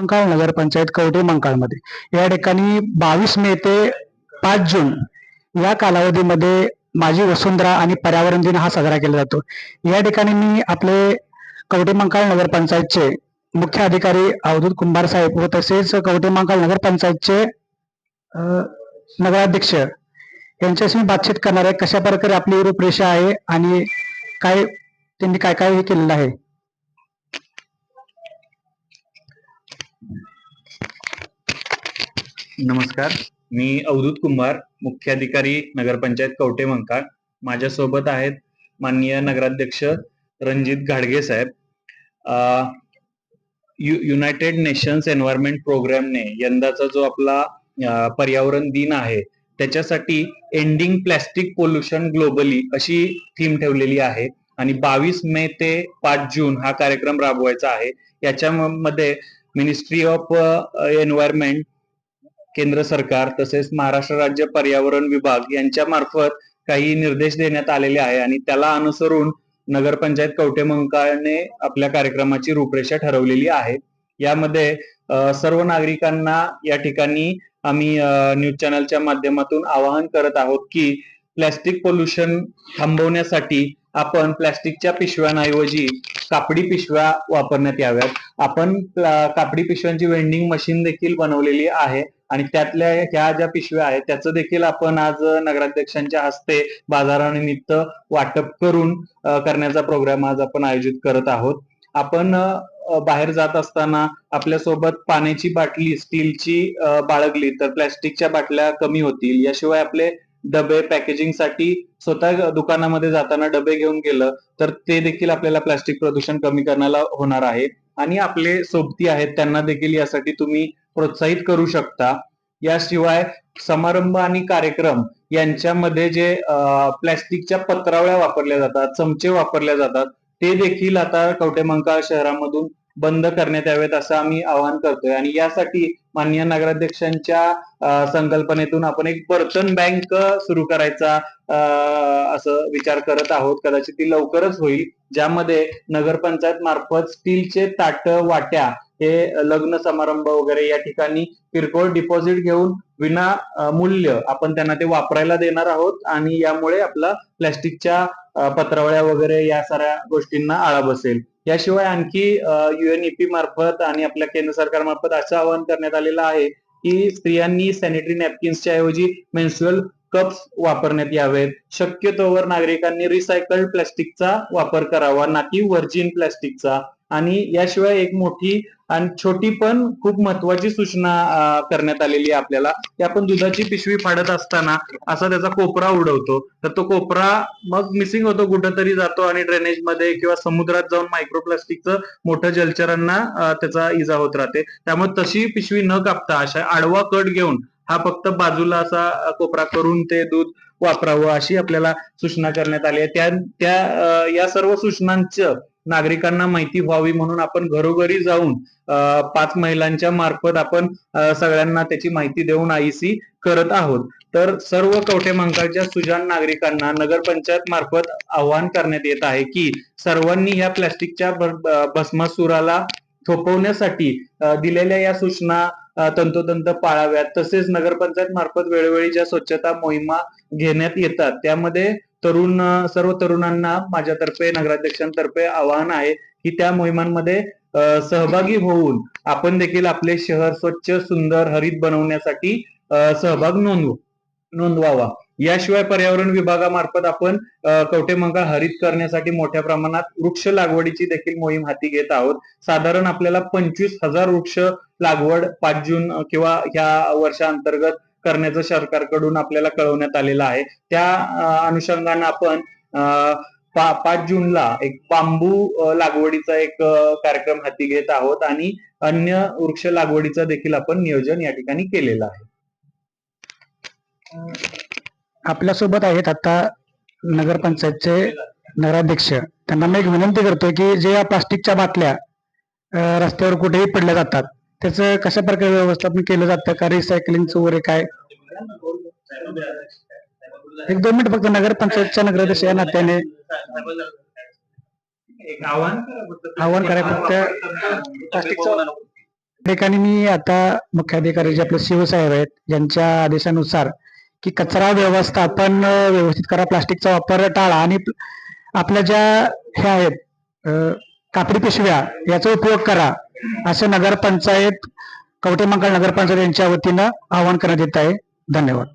मंकाळ नगरपंचायत कवठे मंकाळमध्ये. या ठिकाणी बावीस मे ते पाच जून या कालावधीमध्ये माझी वसुंधरा आणि पर्यावरण दिन हा साजरा केला जातो. या ठिकाणी मी आपले कवठे मंकाळ नगरपंचायतचे मुख्य अधिकारी अवधूत कुंभार साहेब व तसेच कवठे मंकाळ नगरपंचायतचे नगराध्यक्ष यांच्याशी मी बातचीत करणार आहे. कशा प्रकारे आपली रूपरेषा आहे आणि काय त्यांनी काय काय हे केलेलं आहे? नमस्कार. मी अवधूत कुंभार मुख्याधिकारी नगरपंचायत कवटे मंकाळ. माझ्यासोबत आहेत माननीय नगराध्यक्ष रणजित घाडगे साहेब. यु युनायटेड नेशन्स एन्व्हायरमेंट प्रोग्रामने यंदाचा जो आपला पर्यावरण दिन आहे त्याच्यासाठी एंडिंग प्लॅस्टिक पोल्युशन ग्लोबली अशी थीम ठेवलेली आहे. आणि बावीस मे ते पाच जून हा कार्यक्रम राबवायचा आहे. याच्यामध्ये मिनिस्ट्री ऑफ एन्व्हायरमेंट केंद्र सरकार तसेच महाराष्ट्र राज्य पर्यावरण विभाग यांच्या मार्फत काही निर्देश देण्यात आलेले आहे. आणि त्याला अनुसरून नगरपंचायत कवठे मंकाळने आपल्या कार्यक्रमाची रूपरेषा ठरवलेली आहे. यामध्ये सर्व नागरिकांना या ठिकाणी आम्ही न्यूज चॅनलच्या माध्यमातून आवाहन करत आहोत की प्लॅस्टिक पोल्युशन थांबवण्यासाठी आपण प्लॅस्टिकच्या पिशव्यांऐवजी कापडी पिशव्या वापरण्यात याव्यात. आपण कापडी पिशव्यांची वेंडिंग मशीन देखील बनवलेली आहे आणि त्यातल्या ह्या ज्या पिशव्या आहेत त्याचं देखील आपण आज नगराध्यक्षांच्या हस्ते बाजारानिमित्त वाटप करून करण्याचा प्रोग्राम आज आपण आयोजित करत आहोत. आपण बाहेर जात असताना आपल्यासोबत पाण्याची बाटली स्टीलची बाळगली तर प्लॅस्टिकच्या बाटल्या कमी होतील. याशिवाय आपले डबे पॅकेजिंगसाठी स्वतः दुकानामध्ये जाताना डबे घेऊन गेलं तर ते देखील आपल्याला प्लास्टिक प्रदूषण कमी करण्याला होणार आहे. आणि आपले सोबती आहेत त्यांना देखील यासाठी तुम्ही प्रोत्साहित करू शकता. याशिवाय समारंभ आणि कार्यक्रम यांच्यामध्ये जे प्लॅस्टिकच्या पत्रावळ्या वापरल्या जातात चमचे वापरल्या जातात ते देखील आता कवठे शहरामधून बंद करण्यात यावेत असं आम्ही आवाहन करतोय. आणि यासाठी माननीय नगराध्यक्षांच्या संकल्पनेतून आपण एक बर्तन बँक सुरू करायचा असं विचार करत आहोत. कदाचित ती लवकरच होईल. ज्यामध्ये नगरपंचायत मार्फत स्टीलचे ताट वाट्या हे लग्न समारंभ वगैरे या ठिकाणी किरकोळ डिपॉझिट घेऊन विना मूल्य आपण त्यांना ते वापरायला देणार आहोत. आणि यामुळे आपला प्लॅस्टिकच्या पत्रावळ्या वगैरे या साऱ्या गोष्टींना आळा बसेल. याशिवाय आणखी युएनईपी मार्फत आणि आपल्या केंद्र सरकार मार्फत असं आवाहन करण्यात आलेलं आहे की स्त्रियांनी सॅनिटरी नॅपकिन्सच्या ऐवजी मेन्स्युअल कप्स वापरण्यात यावेत. शक्यतोवर नागरिकांनी रिसायकल्ड प्लॅस्टिकचा वापर करावा ना की व्हर्जिन प्लास्टिकचा आणि याशिवाय एक मोठी आणि छोटी पण खूप महत्वाची सूचना करण्यात आलेली आहे आपल्याला. की आपण दुधाची पिशवी फाडत असताना असा त्याचा कोपरा उडवतो. तर तो कोपरा मग मिसिंग होतो कुठंतरी जातो आणि ड्रेनेजमध्ये किंवा समुद्रात जाऊन मायक्रोप्लास्टिकचं मोठं जलचरांना त्याचा इजा होत राहते. त्यामुळे तशी पिशवी न कापता अशा आडवा कट घेऊन हा फक्त बाजूला असा कोपरा करून ते दूध वापरावं अशी आपल्याला सूचना करण्यात आली आहे. त्या त्या या सर्व सूचनांचं नागरिकांना माहिती व्हावी म्हणून आपण घरोघरी जाऊन पाच महिलांच्या मार्फत आपण सगळ्यांना त्याची माहिती देऊन आईसी करत आहोत. तर सर्व कवठे मंकाळच्या सुजान नागरिकांना नगरपंचायत मार्फत आवाहन करण्यात येत आहे की सर्वांनी ह्या प्लॅस्टिकच्या भस्मासुराला थोपवण्यासाठी दिलेल्या या सूचना तंतोतंत पाळाव्यात. तसेच नगरपंचायत मार्फत वेळोवेळी ज्या स्वच्छता मोहिमा घेण्यात येतात त्यामध्ये तरुण सर्व तरुणांना माझ्यातर्फे नगराध्यक्षांतर्फे आवाहन आहे की त्या मोहिमांमध्ये सहभागी होऊन आपण देखील आपले शहर स्वच्छ सुंदर हरित बनवण्यासाठी सहभाग नोंदवू नोंदवावा. याशिवाय पर्यावरण विभागामार्फत आपण अ, हरित करण्यासाठी मोठ्या प्रमाणात वृक्ष लागवडीची देखील मोहीम हाती घेत आहोत. साधारण आपल्याला पंचवीस हजार वृक्ष लागवड पाच जून किंवा ह्या वर्षाअंतर्गत करण्याचं सरकारकडून आपल्याला कळवण्यात आलेलं आहे. त्या अनुषंगानं आपण पाच जूनला एक बांबू लागवडीचा एक कार्यक्रम हाती घेत आहोत आणि अन्य वृक्ष लागवडीचं देखील आपण नियोजन या ठिकाणी केलेलं आहे. आपल्यासोबत आहेत आता नगरपंचायतचे नगराध्यक्ष. त्यांना मी एक विनंती करतोय की जे या प्लास्टिकच्या बाटल्या रस्त्यावर कुठेही पडल्या जातात त्याचं कशा प्रकारे व्यवस्थापन केलं जातं? का रिसायकलिंगचं वगैरे काय? एक दोन मिनिट फक्त नगरपंचायतच्या नगराध्यक्ष या नात्याने. आव्हान करा फक्त. ठिकाणी मी आता मुख्याधिकारी जे आपले शिवसाहेब आहेत यांच्या आदेशानुसार की कचरा व्यवस्थापन व्यवस्थित करा प्लास्टिकचा वापर टाळा आणि आपल्या ज्या हे आहेत कापडी पिशव्या याचा उपयोग करा. असं नगरपंचायत कवठे नगरपंचायत यांच्या वतीनं आवाहन करण्यात येत आहे. धन्यवाद.